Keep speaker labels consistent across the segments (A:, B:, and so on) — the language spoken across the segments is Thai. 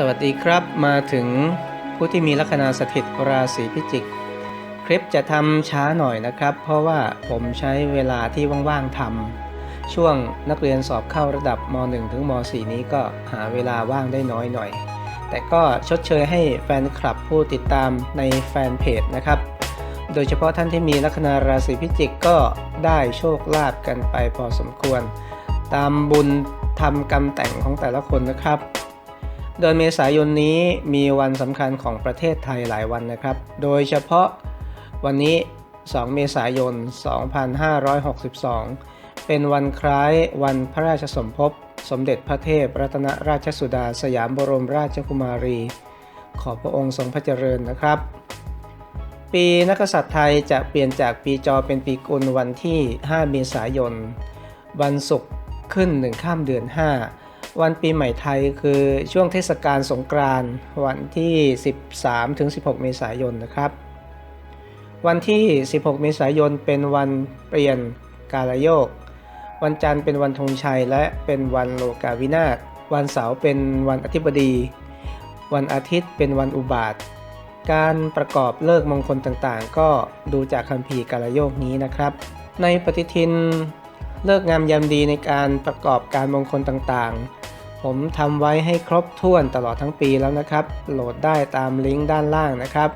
A: สวัสดีครับมาถึงผู้ที่มีลัคนาสถิตราศีพิจิก คลิปจะทำช้าหน่อยนะครับ เพราะว่าผมใช้เวลาที่ว่างๆทำช่วงนักเรียนสอบเข้าระดับม .1 ถึงม .4 นี้ก็หาเวลาว่างได้น้อยหน่อย แต่ก็ชดเชยให้แฟนคลับผู้ติดตามในแฟนเพจนะครับ โดยเฉพาะท่านที่มีลัคนาราศีพิจิกก็ได้โชคลาภกันไปพอสมควร ตามบุญทำกรรมแต่งของแต่ละคนนะครับ เดือนเมษายนนี้มีวันสำคัญของประเทศไทยหลายวันนะครับ โดยเฉพาะวันนี้ 2 เมษายน 2562 เป็นวันคล้ายวันพระราชสมภพ สมเด็จพระเทพรัตนราชสุดาสยามบรมราชกุมารี ขอพระองค์ทรงพระเจริญนะครับ ปีนักษัตริย์ไทยจะเปลี่ยนจากปีจอเป็นปีกุลวันที่ 5 เมษายน วันศุกร์ขึ้นหนึ่งข้ามเดือน 5 วันปีใหม่ไทยคือช่วงเทศกาลสงกรานต์วันที่ 13 ถึง 16 เมษายนนะครับ วันที่ 16 เมษายนเป็นวันเปลี่ยนกาลโยก วันจันทร์เป็นวันธงชัยและเป็นวันโลกาวินาศวันเสาร์เป็นวันอธิบดี วันอาทิตย์เป็นวันอุบาท การประกอบเลิกมงคลต่างๆ ก็ดูจากคัมภีร์กาลโยกนี้นะครับ ในปฏิทิน เลิกงามยามดีในการประกอบการมงคลต่างๆ ผมทำไว้ให้ครบถ้วนตลอดทั้งปีแล้วนะครับ โหลดได้ตามลิงก์ด้านล่างนะครับ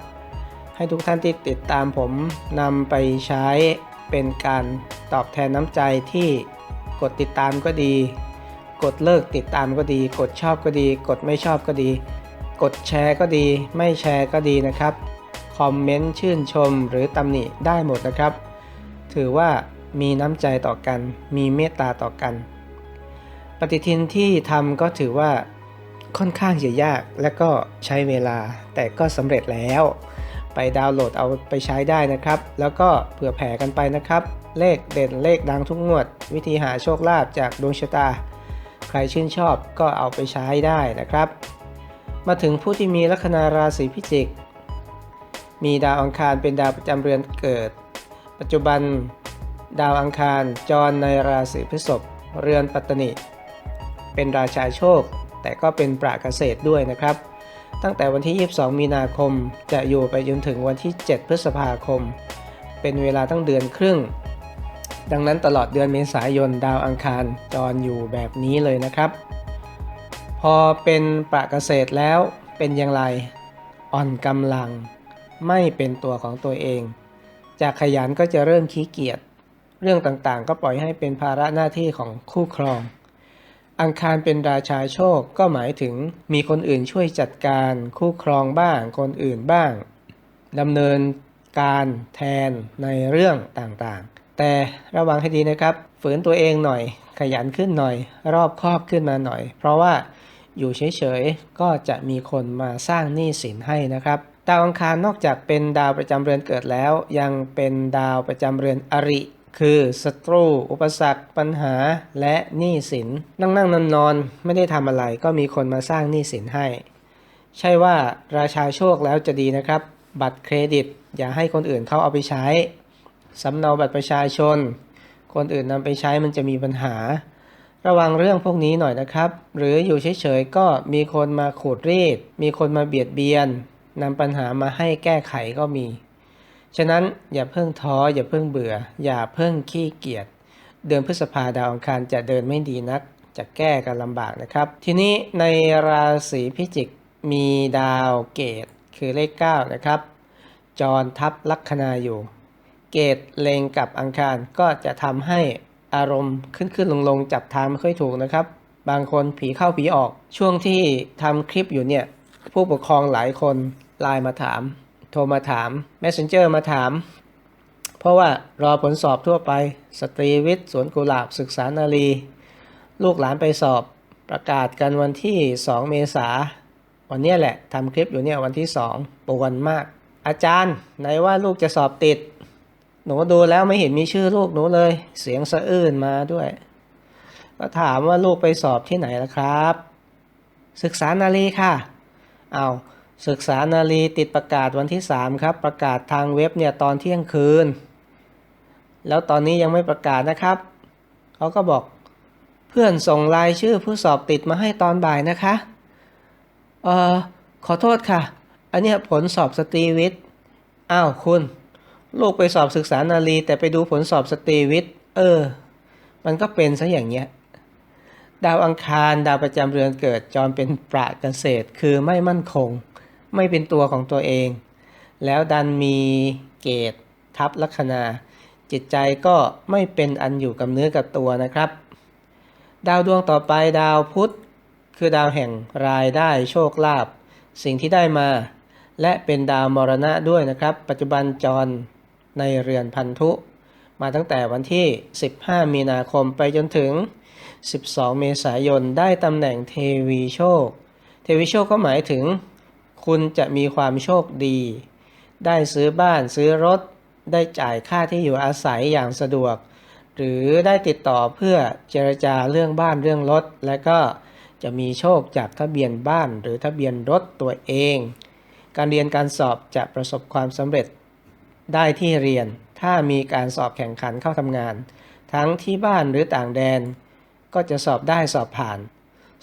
A: ให้ทุกท่านที่ติดตามผมนำไปใช้เป็นการตอบแทนน้ำใจที่กดติดตามก็ดี กดเลิกติดตามก็ดี กดชอบก็ดี กดไม่ชอบก็ดี กดแชร์ก็ดี ไม่แชร์ก็ดีนะครับ คอมเมนต์ชื่นชมหรือตำหนิได้หมดนะครับ ถือว่า มีน้ำใจต่อกัน มีเมตตาต่อกัน ปฏิทินที่ทำก็ถือว่าค่อนข้างจะยากและก็ใช้เวลาแต่ก็สำเร็จแล้ว ไปดาวน์โหลดเอาไปใช้ได้นะครับ แล้วก็เผื่อแผ่กันไปนะครับ เลขเด่นเลขดังทุกงวด วิธีหาโชคลาภจากดวงชะตา ใครชื่นชอบก็เอาไปใช้ได้นะครับ มาถึงผู้ที่มีลัคนาราศีพิจิก มีดาวอังคารเป็นดาวประจำเรือนเกิด ปัจจุบัน ดาวอังคารจรในราศีพฤษภเรือนปัตตนิเป็นราชาโชค แต่ก็เป็นปราเกษตรด้วยนะครับ ตั้งแต่วันที่ 22 มีนาคมจะอยู่ไปจนถึงวันที่ 7 พฤษภาคม เป็นเวลาตั้งเดือนครึ่ง ดังนั้นตลอดเดือนเมษายนดาวอังคารจรอยู่แบบนี้เลยนะครับ พอเป็นปราเกษตรแล้วเป็นอย่างไรอ่อนกำลัง ไม่เป็นตัวของตัวเอง จากขยันก็จะเริ่มขี้เกียจ เรื่องต่างๆ ก็ปล่อยให้เป็นภาระหน้าที่ของคู่ครอง อังคารเป็นราชาโชคก็หมายถึงมีคนอื่นช่วยจัดการคู่ครองบ้าง คนอื่นบ้างดำเนินการแทนในเรื่องต่างๆ แต่ระวังให้ดีนะครับ ฝืนตัวเองหน่อย ขยันขึ้นหน่อย รอบคอบขึ้นมาหน่อย เพราะว่าอยู่เฉยๆ ก็จะมีคนมาสร้างหนี้สินให้นะครับ ดาวอังคารนอกจากเป็นดาวประจำเรือนเกิดแล้ว ยังเป็นดาวประจำเรือนอริ คือศัตรู อุปสรรค ปัญหาและหนี้สิน นั่งนั่งนอนนอนๆไม่ได้ทำอะไรก็มีคนมาสร้างหนี้สินให้ ใช่ว่าราชาโชคแล้วจะดีนะครับ บัตรเครดิต อย่าให้คนอื่นเขาเอาไปใช้สำเนาบัตรประชาชน คนอื่นนำไปใช้มันจะมีปัญหา ระวังเรื่องพวกนี้หน่อยนะครับ หรืออยู่เฉยๆก็มีคนมาขูดรีด มีคนมาเบียดเบียนนำปัญหามาให้แก้ไขก็มี ฉะนั้นอย่าเพิ่งท้ออย่าเพิ่งเบื่อ อย่าเพิ่งขี้เกียจเดือนพฤษภาดาวอังคารจะเดินไม่ดีนัก จะแก้กันลำบากนะครับ ทีนี้ในราศีพิจิกมีดาวเกตคือเลข9นะครับจรทับลัคนาอยู่ เกตเลงกับอังคารก็จะทำให้อารมณ์ขึ้นขึ้นลงลงจับทางไม่ค่อยถูกนะครับ บางคนผีเข้าผีออก ช่วงที่ทำคลิปอยู่เนี่ย ผู้ปกครองหลายคนไลน์มาถาม โทรมาถาม Messenger มาถาม เพราะว่ารอผลสอบทั่วไป สตรีวิทย์สวนกุหลาบศึกษานารี ลูกหลานไปสอบประกาศกันวันที่ 2 เมษาวันนี้แหละทำคลิปอยู่เนี่ยวันที่ 2ปวนมาก อาจารย์ไหนว่าลูกจะสอบติด หนูดูแล้วไม่เห็นมีชื่อลูกหนูเลย เสียงสะอื้นมาด้วย ก็ถามว่าลูกไปสอบที่ไหนล่ะครับ ศึกษานารีค่ะเอา ศึกษานารีติดประกาศวันที่ 3 ครับ ประกาศทางเว็บเนี่ยตอนเที่ยงคืน แล้วตอนนี้ยังไม่ประกาศนะครับ เขาก็บอกเพื่อนส่งรายชื่อผู้สอบติดมาให้ตอนบ่ายนะคะเออขอโทษค่ะ อันเนี้ยผลสอบสตรีวิทย์อ้าวคุณ ลูกไปสอบศึกษานารีแต่ไปดูผลสอบสตรีวิทย์เออ มันก็เป็นซะอย่างเงี้ยดาวอังคารดาวประจำเรือนเกิดจรเป็นประเกษตรคือไม่มั่นคง ไม่เป็นตัวของตัวเอง แล้วดันมีเกตทับลัคนา จิตใจก็ไม่เป็นอันอยู่กับเนื้อกับตัวนะครับ ดาวดวงต่อไปดาวพุธคือดาวแห่งรายได้โชคลาภสิ่งที่ได้มา และเป็นดาวมรณะด้วยนะครับ ปัจจุบันจรในเรือนพันธุ มาตั้งแต่วันที่ 15 มีนาคมไปจนถึง 12 เมษายนได้ตำแหน่งเทวีโชค เทวีโชคก็หมายถึง คุณจะมีความโชคดี ได้ซื้อบ้านซื้อรถ ได้จ่ายค่าที่อยู่อาศัยอย่างสะดวก หรือได้ติดต่อเพื่อเจรจาเรื่องบ้านเรื่องรถ และก็จะมีโชคจากทะเบียนบ้านหรือทะเบียนรถตัวเอง การเรียนการสอบจะประสบความสำเร็จได้ที่เรียน ถ้ามีการสอบแข่งขันเข้าทำงาน ทั้งที่บ้านหรือต่างแดน ก็จะสอบได้สอบผ่าน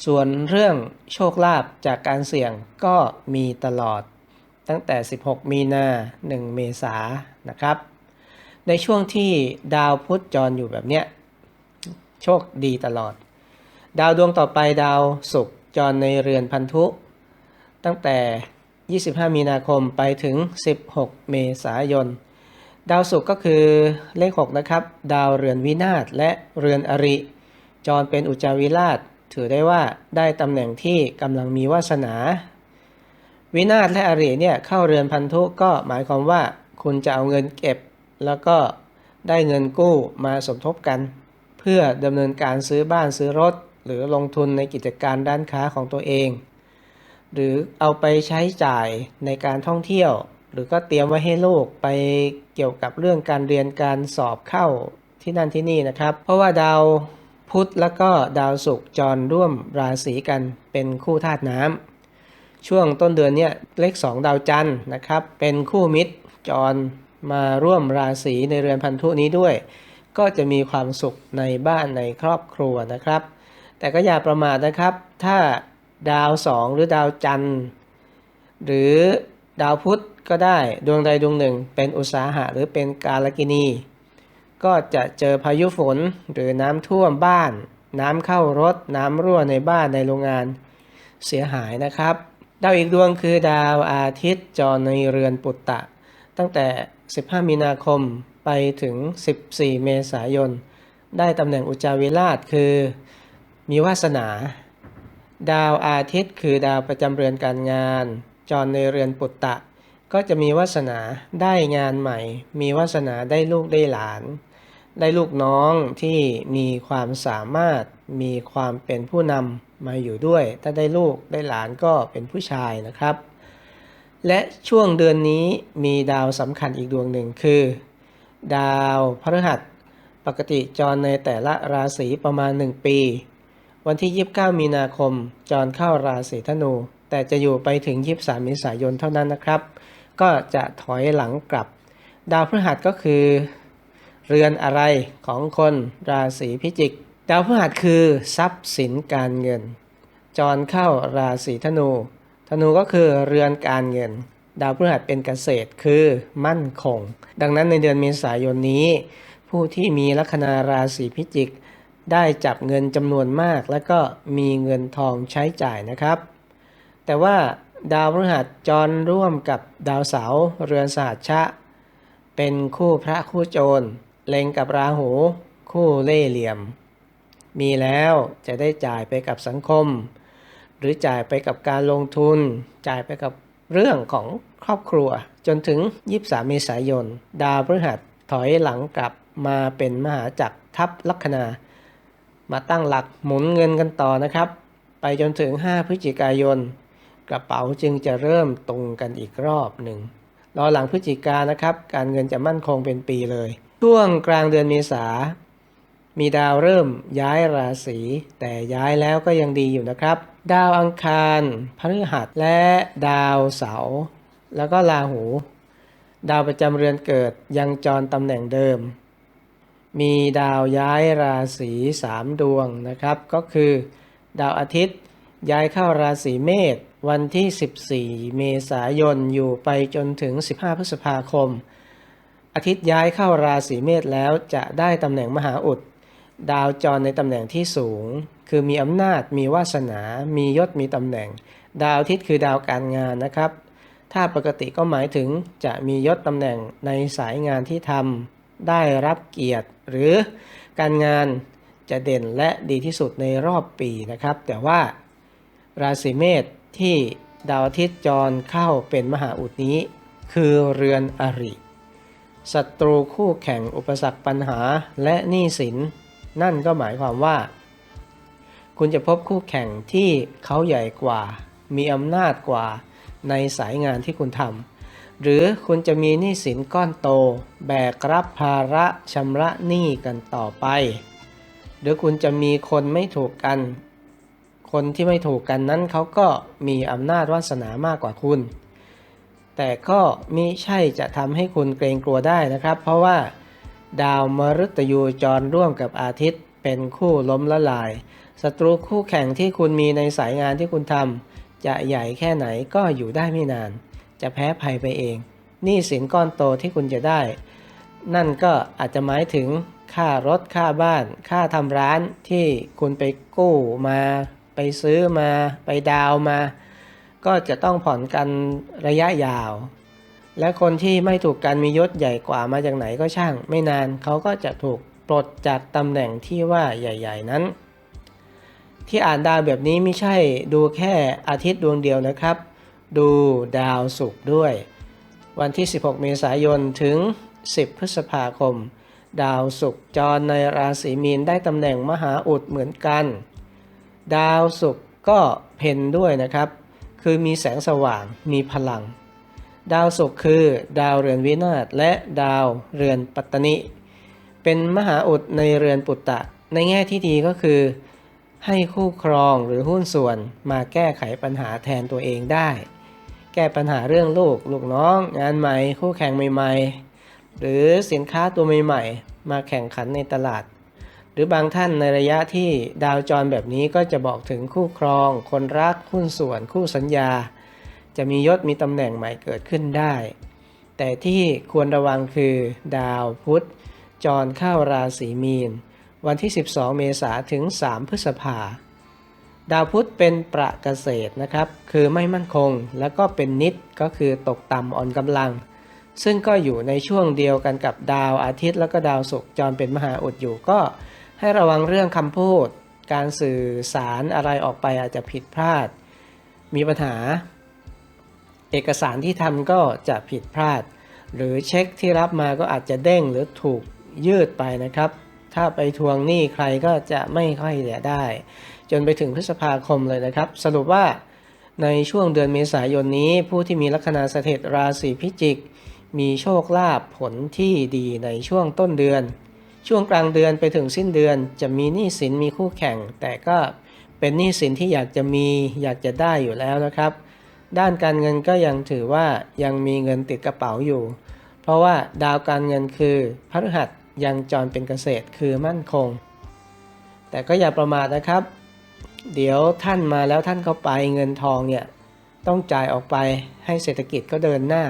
A: ส่วนเรื่องโชคลาภจากการเสี่ยงก็มีตลอด ตั้งแต่ 16 มีนา 1 เมษานะครับ ในช่วงที่ดาวพุธจรอยู่แบบเนี้ยโชคดีตลอด ดาวดวงต่อไปดาวศุกร์จรในเรือนพันธุ ตั้งแต่ 25 มีนาคมไปถึง 16 เมษายน ดาวศุกร์ก็คือเลข 6 นะครับ ดาวเรือนวินาศและเรือนอริ จรเป็นอุจจาวิราช ถือได้ว่าได้ตำแหน่งที่กำลังมีวาสนา วินาศและอริเนี่ยเข้าเรือนพันธุก็หมายความว่า คุณจะเอาเงินเก็บ แล้วก็ได้เงินกู้มาสมทบกัน เพื่อดำเนินการซื้อบ้านซื้อรถ หรือลงทุนในกิจการด้านค้าของตัวเอง หรือเอาไปใช้จ่ายในการท่องเที่ยว หรือก็เตรียมไว้ให้ลูกไปเกี่ยวกับเรื่องการเรียนการสอบเข้าที่นั่นที่นี่นะครับ เพราะว่าดาว พุธแล้วก็ดาวศุกร์จรร่วมราศีกันเป็นคู่ธาตุน้ำช่วงต้นเดือนเนี่ยเลข 2 ดาวจันทร์นะครับ เป็นคู่มิตรจรมาร่วมราศีในเรือนพันธุนี้ด้วย ก็จะมีความสุขในบ้านในครอบครัวนะครับ แต่ก็อย่าประมาทนะครับ ถ้าดาวสองหรือดาวจันทร์ หรือดาวพุธก็ได้ดวงใดดวงหนึ่ง เป็นอุตสาหะหรือเป็นกาลกินี ก็จะเจอพายุฝนหรือน้ำท่วมบ้าน น้ำเข้ารถ น้ำรั่วในบ้านในโรงงานเสียหายนะครับ ดาวอีกดวงคือดาวอาทิตย์จรในเรือนปุตตะ ตั้งแต่ 15 มีนาคมไปถึง 14 เมษายน ได้ตำแหน่งอุจจาวิราชคือ มีวาสนา ดาวอาทิตย์คือดาวประจำเรือนการงาน จรในเรือนปุตตะ ก็จะมีวาสนาได้งานใหม่ มีวาสนาได้ลูกได้หลาน ได้ลูกน้องที่มีความสามารถมีความเป็นผู้นำมาอยู่ด้วย ถ้าได้ลูกได้หลานก็เป็นผู้ชายนะครับ และช่วงเดือนนี้มีดาวสำคัญอีกดวงหนึ่งคือ ดาวพฤหัสปกติจรในแต่ละราศีประมาณ 1 ปี วันที่ 29 มีนาคมจรเข้าราศีธนู แต่จะอยู่ไปถึง 23เมษายนเท่านั้นนะครับ ก็จะถอยหลังกลับ ดาวพฤหัสก็คือ เรือนอะไรของคนราศีพิจิก ดาวพฤหัสคือทรัพย์สินการเงิน จรเข้าราศีธนู ธนูก็คือเรือนการเงิน ดาวพฤหัสเป็นเกษตรคือมั่นคง ดังนั้นในเดือนเมษายนนี้ ผู้ที่มีลัคนาราศีพิจิก ได้จับเงินจำนวนมาก และก็มีเงินทองใช้จ่ายนะครับ แต่ว่าดาวพฤหัสจรร่วมกับดาวเสาร์เรือนสหัชชะ เป็นคู่พระคู่โจร เล็งกับราหู คู่เล่เหลี่ยม มีแล้วจะได้จ่ายไปกับสังคม หรือจ่ายไปกับการลงทุน จ่ายไปกับเรื่องของครอบครัว จนถึง 23 เมษายน ดาวพฤหัสถอยหลังกลับมาเป็นมหาจักรทับลัคนา มาตั้งหลักหมุนเงินกันต่อนะครับ ไปจนถึง 5 พฤศจิกายน กระเป๋าจึงจะเริ่มตรงกันอีกรอบหนึ่งรอหลังพฤศจิกานะครับ การเงินจะมั่นคงเป็นปีเลย ช่วงกลางเดือนเมษา มีดาวเริ่มย้ายราศีแต่ย้ายแล้วก็ยังดีอยู่นะครับ ดาวอังคารพฤหัสและดาวเสาร์แล้วก็ราหู ดาวประจำเรือนเกิดยังจรตำแหน่งเดิม มีดาวย้ายราศีสามดวงนะครับ ก็คือ ดาวอาทิตย์ย้ายเข้าราศีเมษวันที่ 14 เมษายนอยู่ไปจนถึง 15 พฤษภาคม อาทิตย์ย้ายเข้าราศีเมษแล้วจะได้ตำแหน่งมหาอุด ดาวจรในตำแหน่งที่สูง คือมีอำนาจมีวาสนา มียศมีตำแหน่ง ดาวอาทิตย์คือดาวการงานนะครับ ถ้าปกติก็หมายถึงจะมียศตำแหน่งในสายงานที่ทำได้รับเกียรติ หรือการงานจะเด่นและดีที่สุดในรอบปีนะครับ แต่ว่าราศีเมษที่ดาวอาทิตย์จรเข้าเป็นมหาอุดนี้ คือเรือนอริ ศัตรูคู่แข่งอุปสรรคปัญหาและหนี้สิน นั่นก็หมายความว่า คุณจะพบคู่แข่งที่เขาใหญ่กว่า มีอำนาจกว่าในสายงานที่คุณทำหรือคุณจะมีหนี้สินก้อนโต แบกรับภาระชำระหนี้กันต่อไป หรือคุณจะมีคนไม่ถูกกัน คนที่ไม่ถูกกันนั้นเขาก็มีอำนาจวาสนามากกว่าคุณ แต่ก็มิใช่จะทำให้คุณเกรงกลัวได้นะครับ เพราะว่า ดาวมฤตยูจรร่วมกับอาทิตย์ เป็นคู่ล้มละลายศัตรูคู่แข่งที่คุณมีในสายงานที่คุณทำจะใหญ่แค่ไหนก็อยู่ได้ไม่นาน จะแพ้ภัยไปเองหนี้สินก้อนโตที่คุณจะได้ นั่นก็อาจจะหมายถึงค่ารถค่าบ้าน ค่าทำร้านที่คุณไปกู้มา ไปซื้อมา ไปดาวมา ก็จะต้องผ่อนกันระยะยาว และคนที่ไม่ถูกกันมียศใหญ่กว่ามาจากไหนก็ช่าง ไม่นานเขาก็จะถูกปลดจากตำแหน่งที่ว่าใหญ่ ๆ นั้น ที่อ่านดาวแบบนี้ไม่ใช่ดูแค่อาทิตย์ดวงเดียวนะครับ ดูดาวศุกร์ด้วย วันที่ 16 เมษายนถึง 10 พฤษภาคม ดาวศุกร์จรในราศีมีนได้ตำแหน่งมหาอุดเหมือนกัน ดาวศุกร์ก็เพนด้วยนะครับ คือมีแสงสว่าง มีพลัง ดาวศุกร์คือ ดาวเรือนวินาศและดาวเรือนปัตตนิ เป็นมหาอุดในเรือนปุตตะ ในแง่ที่ดีก็คือ ให้คู่ครองหรือหุ้นส่วนมาแก้ไขปัญหาแทนตัวเองได้ แก้ปัญหาเรื่องลูก ลูกน้อง งานใหม่ คู่แข่งใหม่ ๆ หรือสินค้าตัวใหม่ ๆ มาแข่งขันในตลาด รือบางท่านในระยะที่ดาวจรแบบนี้ก็จะบอกถึงคู่ครอง คนรักหุ้นส่วน คู่สัญญา จะมียศมีตำแหน่งใหม่เกิดขึ้นได้ แต่ที่ควรระวังคือ ดาวพุธจรเข้าราศีมีน วันที่ 12 เมษาถึง 3 พฤษภา ดาวพุธเป็นประเกษตรนะครับ คือไม่มั่นคงแล้วก็เป็นนิดก็คือตกต่ำอ่อนกำลัง ซึ่งก็อยู่ในช่วงเดียวกันกับดาวอาทิตย์ แล้วก็ดาวศุกร์จรเป็นมหาอุดอยู่ก็ ให้ระวังเรื่องคำพูด การสื่อสารอะไรออกไปอาจจะผิดพลาด มีปัญหา เอกสารที่ทำก็จะผิดพลาด หรือเช็คที่รับมาก็อาจจะเด้งหรือถูกยืดไปนะครับ ถ้าไปทวงหนี้ใครก็จะไม่ค่อยเหลือได้ จนไปถึงพฤษภาคมเลยนะครับ สรุปว่าในช่วงเดือนเมษายนนี้ ผู้ที่มีลัคนาสถิตราศีพิจิก มีโชคลาภผลที่ดีในช่วงต้นเดือน ช่วงกลางเดือนไปถึงสิ้นเดือนจะมีหนี้สินมีคู่แข่ง แต่ก็เป็นหนี้สินที่อยากจะมีอยากจะได้อยู่แล้วนะครับ ด้านการเงินก็ยังถือว่ายังมีเงินติดกระเป๋าอยู่ เพราะว่าดาวการเงินคือพฤหัสยังจรเป็นเกษตรคือมั่นคง แต่ก็อย่าประมาทนะครับ เดี๋ยวท่านมาแล้วท่านก็ไปเงินทองเนี่ยต้องจ่ายออกไปให้เศรษฐกิจก็เดินหน้า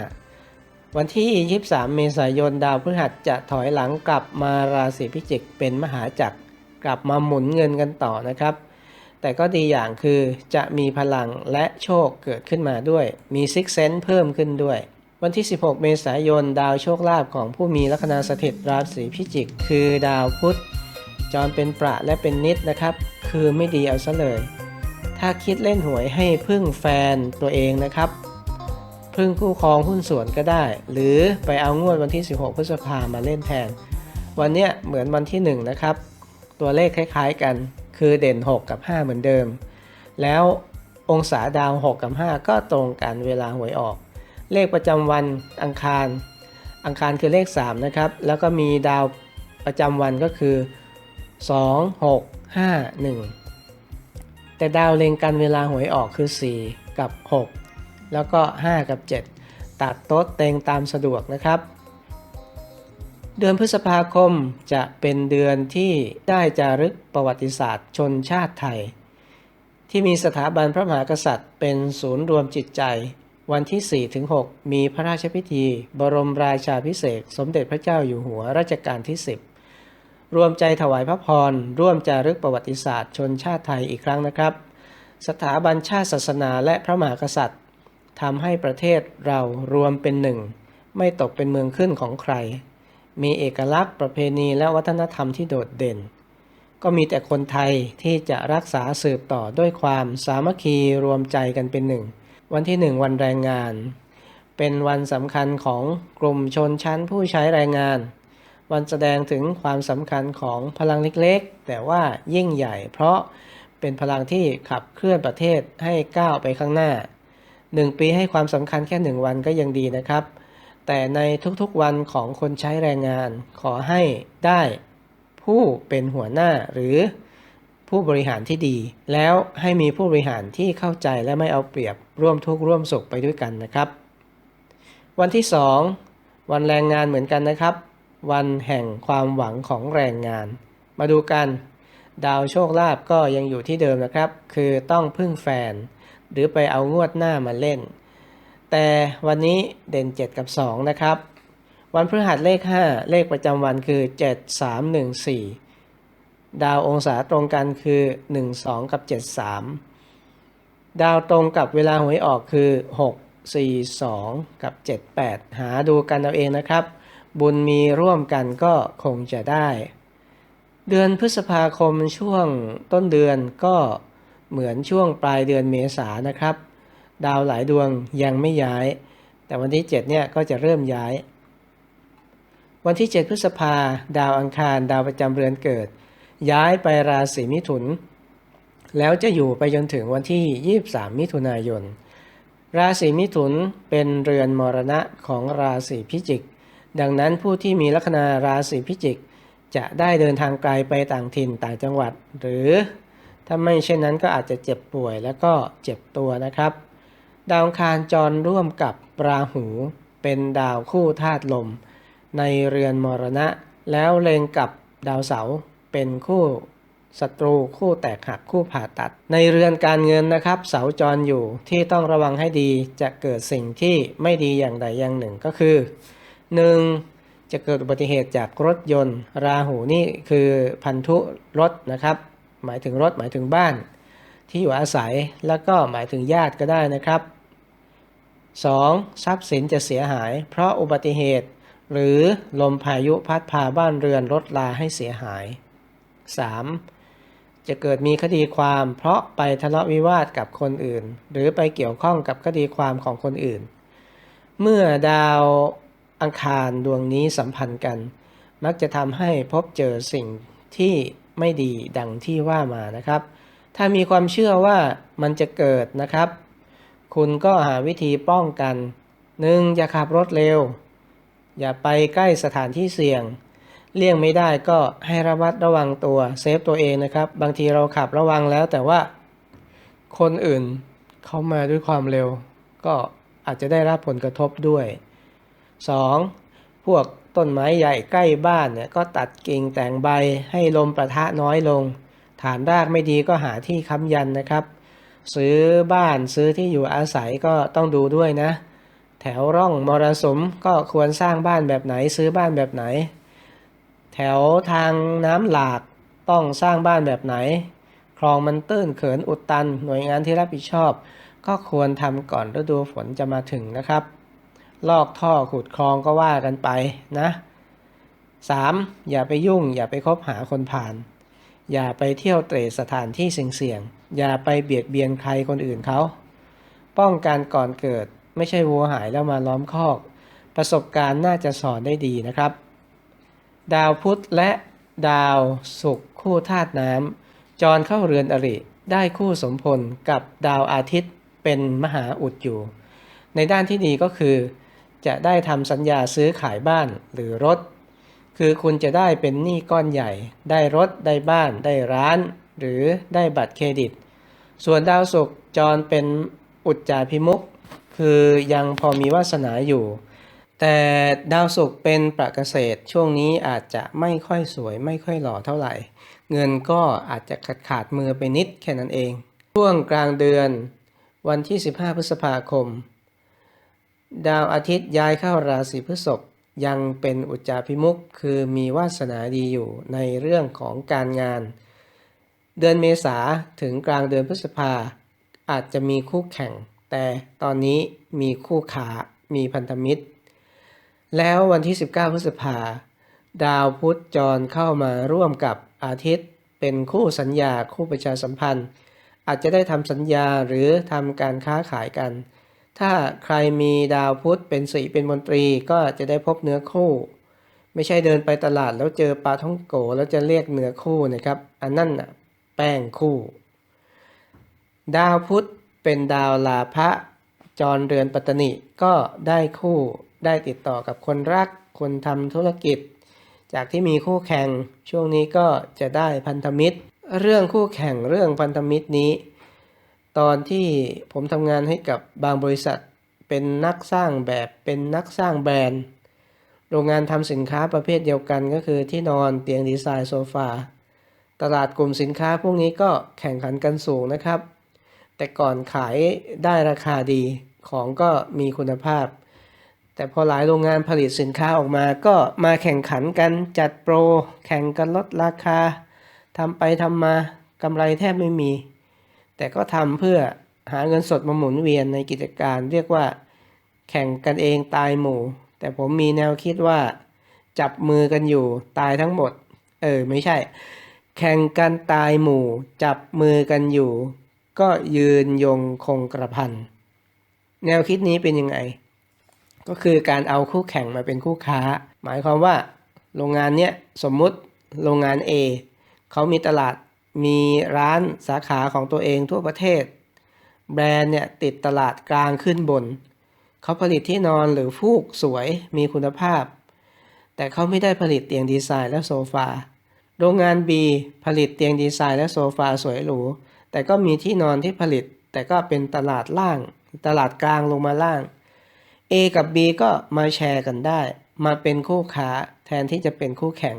A: วันที่ 23 เมษายนดาวพฤหัสจะถอยหลังกลับมาราศีพิจิกเป็นมหาจักรกลับมาหมุนเงินกันต่อนะครับ แต่ก็ดีอย่างคือจะมีพลังและโชคเกิดขึ้นมาด้วย มีซิกเซนเพิ่มขึ้นด้วย วันที่ 16 เมษายนดาวโชคลาภของผู้มีลัคนาสถิตราศีพิจิก คือดาวพุธจรเป็นประและเป็นนิดนะครับ คือไม่ดีเอาซะเลย ถ้าคิดเล่นหวยให้พึ่งแฟนตัวเองนะครับ พึ่งคู่ครองหุ้นส่วนก็ได้ หรือไปเอางวดวันที่ 16 พฤษภามาเล่นแทน วันเนี้ยเหมือนวันที่ 1 นะครับ ตัวเลขคล้ายๆกัน คือเด่น 6 กับ 5 เหมือนเดิม แล้วองศาดาว 6 กับ 5 ก็ตรงกันเวลาหวยออก เลขประจำวันอังคาร อังคารคือเลข 3 นะครับ แล้วก็มีดาวประจำวันก็คือ 2 6 5 1 แต่ดาวเล็งกันเวลาหวยออกคือ 4 กับ 6 แล้วก็ 5 กับ 7 ตัดโต๊ะเต็งตามสะดวกนะครับ เดือนพฤษภาคมจะเป็นเดือนที่ได้จารึกประวัติศาสตร์ชนชาติไทย ที่มีสถาบันพระมหากษัตริย์ เป็นศูนย์รวมจิตใจ วันที่ 4-6 มีพระราชพิธี บรมราชาพิเศษ สมเด็จพระเจ้าอยู่หัวรัชกาลที่ 10 รวมใจถวายพระพร ร่วมจารึกประวัติศาสตร์ชนชาติไทยอีกครั้งนะครับ สถาบันชาติศาสนาและพระมหากษัตริย์ ทำให้ประเทศเรารวมเป็นหนึ่ง ไม่ตกเป็นเมืองขึ้นของใคร มีเอกลักษณ์ประเพณีและวัฒนธรรมที่โดดเด่น ก็มีแต่คนไทยที่จะรักษาสืบต่อด้วยความสามัคคีรวมใจกันเป็นหนึ่ง วันที่หนึ่งวันแรงงาน เป็นวันสำคัญของกลุ่มชนชั้นผู้ใช้แรงงาน วันแสดงถึงความสำคัญของพลังเล็กๆ แต่ว่ายิ่งใหญ่ เพราะเป็นพลังที่ขับเคลื่อนประเทศให้ก้าวไปข้างหน้า หนึ่งปีให้ความสำคัญแค่หนึ่งวันก็ยังดีนะครับ แต่ในทุกๆวันของคนใช้แรงงานขอให้ได้ผู้เป็นหัวหน้าหรือผู้บริหารที่ดี แล้วให้มีผู้บริหารที่เข้าใจและไม่เอาเปรียบร่วมทุกข์ร่วมสุขไปด้วยกันนะครับ วันที่ 2 วันแรงงานเหมือนกันนะครับ วันแห่งความหวังของแรงงาน มาดูกัน ดาวโชคลาภก็ยังอยู่ที่เดิมนะครับ คือต้องพึ่งแฟน หรือไปเอางวดหน้ามาเล่น แต่วันนี้เด่น 7 กับ 2 นะครับ วันพฤหัสเลข 5 เลขประจำวันคือ 7 3 1 4 ดาวองศาตรงกันคือ 1 2 กับ 7 3 ดาวตรงกับเวลาหวยออกคือ 6 4 2 กับ 7 8 หาดูกันเอาเองนะครับ บุญมีร่วมกันก็คงจะได้ เดือนพฤษภาคมช่วงต้นเดือนก็ เหมือนช่วงปลายเดือนเมษานะครับ ดาวหลายดวงยังไม่ย้าย แต่วันที่ 7 เนี่ยก็จะเริ่มย้าย วันที่ 7 พฤษภา ดาวอังคาร ดาวประจำเรือนเกิด ย้ายไปราศีมิถุน แล้วจะอยู่ไปจนถึงวันที่ 23 มิถุนายน ราศีมิถุนเป็นเรือนมรณะของราศีพิจิก ดังนั้นผู้ที่มีลัคนาราศีพิจิก จะได้เดินทางไกลไปต่างถิ่นต่างจังหวัด หรือ ถ้าไม่เช่นนั้นก็อาจจะเจ็บป่วยแล้วก็เจ็บตัวนะครับ ดาวคารจรร่วมกับราหูเป็นดาวคู่ธาตุลม ในเรือนมรณะ แล้วเล็งกับดาวเสาเป็นคู่ศัตรูคู่แตกหักคู่ผ่าตัด ในเรือนการเงินนะครับ เสาจรอยู่ที่ต้องระวังให้ดีจะเกิดสิ่งที่ไม่ดีอย่างใดอย่างหนึ่งก็คือ 1. จะเกิดอุบัติเหตุจากรถยนต์ ราหูนี่คือพันธุรถนะครับ หมายถึงรถหมายถึงบ้าน ที่อยู่อาศัยแล้วก็หมายถึงญาติก็ได้นะครับ 2. ทรัพย์สินจะเสียหาย เพราะอุบัติเหตุ หรือลมพายุพัดพาบ้านเรือนรถลาให้เสียหาย 3. จะเกิดมีคดีความเพราะไปทะเลาะวิวาทกับคนอื่น หรือไปเกี่ยวข้องกับคดีความของคนอื่น เมื่อดาวอังคารดวงนี้สัมพันธ์กัน มักจะทำให้พบเจอสิ่งที่ ไม่ดีดังที่ว่ามานะครับ ถ้ามีความเชื่อว่ามันจะเกิดนะครับ คุณก็หาวิธีป้องกัน 1. อย่าขับรถเร็ว อย่าไปใกล้สถานที่เสี่ยง เลี่ยงไม่ได้ก็ให้ระมัดระวังตัวเซฟตัวเองนะครับ บางทีเราขับระวังแล้วแต่ว่าคนอื่นเขามาด้วยความเร็ว ก็อาจจะได้รับผลกระทบด้วย 2. พวกต้นไม้ใหญ่ใกล้บ้านเนี่ยก็ตัดกิ่งแต่งใบให้ลมประทะน้อยลง ฐานรากไม่ดีก็หาที่ค้ำยันนะครับ ซื้อบ้านซื้อที่อยู่อาศัยก็ต้องดูด้วยนะ แถวร่องมรสุมก็ควรสร้างบ้านแบบไหนซื้อบ้านแบบไหน แถวทางน้ำหลากต้องสร้างบ้านแบบไหน คลองมันตื้นเขินอุดตัน หน่วยงานที่รับผิดชอบ ก็ควรทำก่อนฤดูฝนจะมาถึงนะครับ ลอกท่อขุดคลองก็ว่ากันไปนะ 3. อย่าไปยุ่ง อย่าไปคบหาคนผ่าน อย่าไปเที่ยวเตรสถานที่เสี่ยงๆอย่าไปเบียดเบียนใครคนอื่นเขา ป้องกันก่อนเกิดไม่ใช่วัวหายแล้วมาล้อมคอก ประสบการณ์น่าจะสอนได้ดีนะครับ ดาวพุธและดาวศุกร์คู่ธาตุน้ำจรเข้าเรือนอริ ได้คู่สมพลกับดาวอาทิตย์เป็นมหาอุดอยู่ ในด้านที่ดีก็คือ จะได้ทำสัญญาซื้อขายบ้านหรือรถ คือคุณจะได้เป็นหนี้ก้อนใหญ่ ได้รถ ได้บ้าน ได้ร้าน หรือได้บัตรเครดิต ส่วนดาวศุกร์จรเป็นอุจจาพิมุก คือยังพอมีวาสนาอยู่ แต่ดาวศุกร์เป็นประเกษตรช่วงนี้อาจจะไม่ค่อยสวยไม่ค่อยหล่อเท่าไหร่ เงินก็อาจจะขาดขาดมือไปนิดแค่นั้นเอง ช่วงกลางเดือนวันที่ 15 พฤษภาคม ดาวอาทิตย์ย้ายเข้าราศีพฤษภยังเป็นอุจจาพิมุขคือมีวาสนาดีอยู่ในเรื่องของการงาน เดือนเมษาถึงกลางเดือนพฤษภาอาจจะมีคู่แข่ง แต่ตอนนี้มีคู่ขามีพันธมิตร แล้ววันที่ 19 พฤษภา ดาวพุธจรเข้ามาร่วมกับอาทิตย์ เป็นคู่สัญญาคู่ประชาสัมพันธ์ อาจจะได้ทำสัญญาหรือทำการค้าขายกัน ถ้าใครมีดาวพุธเป็นสีเป็นมนตรีก็จะได้พบเนื้อคู่ ไม่ใช่เดินไปตลาดแล้วเจอปลาท่องโกแล้วจะเรียกเนื้อคู่นะครับ อันนั่นน่ะแป้งคู่ ดาวพุธเป็นดาวลาภะจรเรือนปัตตนิก็ได้คู่ได้ติดต่อกับคนรักคนทำธุรกิจ จากที่มีคู่แข่งช่วงนี้ก็จะได้พันธมิตร เรื่องคู่แข่งเรื่องพันธมิตรนี้ ตอนที่ผมทำงานให้กับบางบริษัท เป็นนักสร้างแบบเป็นนักสร้างแบรนด์ โรงงานทำสินค้าประเภทเดียวกันก็คือที่นอนเตียงดีไซน์โซฟาตลาดกลุ่มสินค้าพวกนี้ก็แข่งขันกันสูงนะครับ แต่ก่อนขายได้ราคาดีของก็มีคุณภาพ แต่พอหลายโรงงานผลิตสินค้าออกมาก็มาแข่งขันกันจัดโปร แข่งกันลดราคาทำไปทำมากำไรแทบไม่มี แต่ก็ทำเพื่อหาเงินสดมาหมุนเวียนในกิจการเรียกว่า แข่งกันเองตายหมู่ แต่ผมมีแนวคิดว่า จับมือกันอยู่ตายทั้งหมด เออ ไม่ใช่ แข่งกันตายหมู่ จับมือกันอยู่ ก็ยืนยงคงกระพันแนวคิดนี้เป็นยังไง ก็คือการเอาคู่แข่งมาเป็นคู่ค้า หมายความว่า โรงงานเนี้ยสมมุติโรงงาน A เขามีตลาด มีร้านสาขาของตัวเองทั่วประเทศ แบรนด์เนี่ยติดตลาดกลางขึ้นบน เขาผลิตที่นอนหรือฟูกสวยมีคุณภาพ แต่เขาไม่ได้ผลิตเตียงดีไซน์และโซฟา โรงงาน B ผลิตเตียงดีไซน์และโซฟาสวยหรู แต่ก็มีที่นอนที่ผลิต แต่ก็เป็นตลาดล่าง ตลาดกลางลงมาล่าง A กับ B ก็มาแชร์กันได้ มาเป็นคู่ค้าแทนที่จะเป็นคู่แข่ง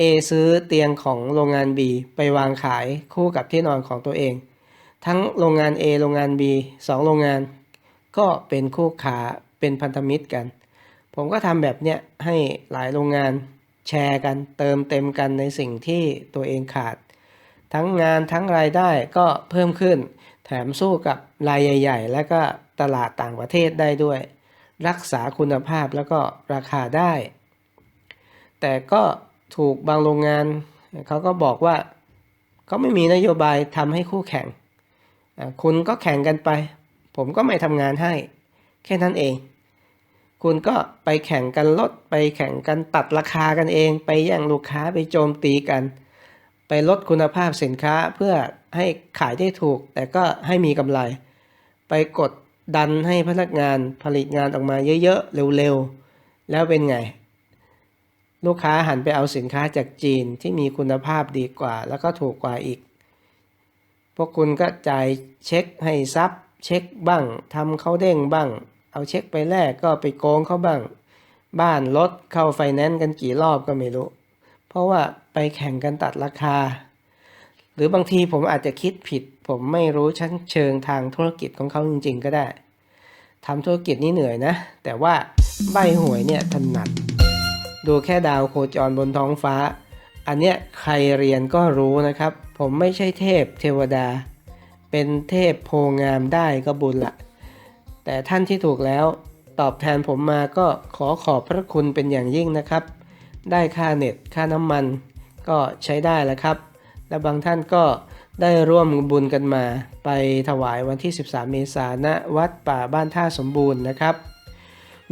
A: A ซื้อเตียงของโรงงาน B ไปวางขายคู่กับที่นอนของตัวเอง ทั้งโรงงาน A โรงงาน B สองโรงงาน ก็เป็นคู่ค้าเป็นพันธมิตรกัน ผมก็ทำแบบเนี้ยให้หลายโรงงานแชร์กันเติมเต็มกันในสิ่งที่ตัวเองขาด ทั้งงานทั้งรายได้ก็เพิ่มขึ้น แถมสู้กับรายใหญ่ ๆ และก็ตลาดต่างประเทศได้ด้วย รักษาคุณภาพแล้วก็ราคาได้ แต่ก็ ถูกบางโรงงานเขาก็บอกว่าเขาไม่มีนโยบายทำให้คู่แข่ง คุณก็แข่งกันไป ผมก็ไม่ทำงานให้ แค่นั้นเอง คุณก็ไปแข่งกันลด ไปแข่งกันตัดราคากันเอง ไปแย่งลูกค้าไปโจมตีกัน ไปลดคุณภาพสินค้าเพื่อให้ขายได้ถูก แต่ก็ให้มีกำไร ไปกดดันให้พนักงานผลิตงานออกมาเยอะๆเร็วๆแล้วเป็นไง ลูกค้าหันไปเอาสินค้าจากจีนที่มีคุณภาพดีกว่า แล้วก็ถูกกว่าอีก พวกคุณก็จ่ายเช็คให้ซับเช็คบ้างทำเขาเด้งบ้าง เอาเช็คไปแลกก็ไปโกงเขาบ้าง บ้านรถเข้าไฟแนนซ์กันกี่รอบก็ไม่รู้ เพราะว่าไปแข่งกันตัดราคา หรือบางทีผมอาจจะคิดผิด ผมไม่รู้ชั้นเชิงทางธุรกิจของเขาจริง ๆ ก็ได้ทำธุรกิจนี่เหนื่อยนะ แต่ว่าใบหวยเนี่ยถนัด ดูแค่ดาวโคจรบนท้องฟ้า อันเนี้ยใครเรียนก็รู้นะครับ ผมไม่ใช่เทพเทวดา เป็นเทพโพงามได้ก็บุญละ แต่ท่านที่ถูกแล้วตอบแทนผมมาก็ขอขอบพระคุณเป็นอย่างยิ่งนะครับ ได้ค่าเน็ตค่าน้ำมัน ก็ใช้ได้แล้วครับ และบางท่านก็ได้ร่วมบุญกันมา ไปถวายวันที่ 13 เมษายนณวัดป่าบ้านท่าสมบูรณ์นะครับ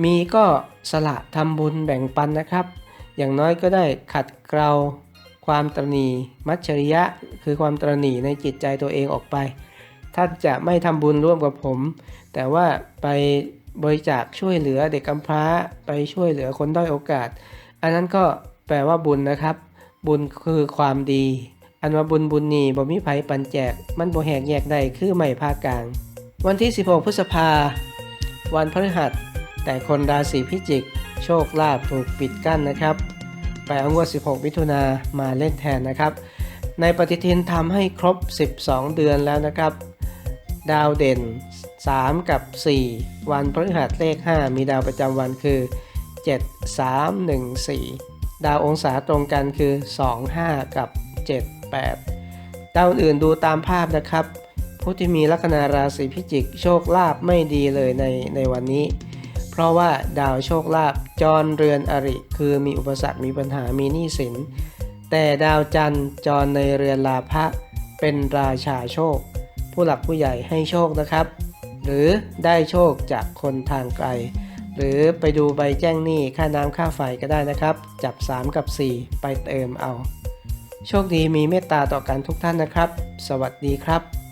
A: มีก็สละทำบุญแบ่งปันนะครับ อย่างน้อยก็ได้ขัดเกลาความตรณีมัจฉริยะ คือความตรณีในจิตใจตัวเองออกไปท่านจะไม่ทำบุญร่วมกับผม แต่ว่าไปบริจาคช่วยเหลือเด็กกำพร้าไปช่วยเหลือคนด้อยโอกาส อันนั้นก็แปลว่าบุญนะครับ บุญคือความดี อันว่าบุญบุญนีบ่มีไผปันแจก มันบ่แหกแยกได้คือไม่ภาคกลาง วันที่ 16 พฤษภา วันพฤหัส แต่คนราศีพิจิก โชคลาภถูกปิดกั้นนะครับไปเอางวด 16 มิถุนามาเล่นแทนนะครับ ในปฏิทินทำให้ครบ 12 เดือนแล้วนะครับ ดาวเด่น 3 กับ 4 วันพฤหัสเลข 5 มีดาวประจำวันคือ 7 3 1 4 ดาวองศาตรงกันคือ 2 5 กับ 7 8 ดาวอื่นดูตามภาพนะครับ ผู้ที่มีลัคนาราศีพิจิก โชคลาภไม่ดีเลยในในวันนี้ เพราะว่าดาวโชคลาภจรเรือนอริ คือมีอุปสรรคมีปัญหามีหนี้สิน แต่ดาวจันทร์จรในเรือนลาภะเป็นราชาโชค ผู้หลักผู้ใหญ่ให้โชคนะครับ หรือได้โชคจากคนทางไกล หรือไปดูใบแจ้งหนี้ค่าน้ำค่าไฟก็ได้นะครับ จับ 3 กับ 4 ไปเติมเอา โชคดีมีเมตตาต่อกันทุกท่านนะครับ สวัสดีครับ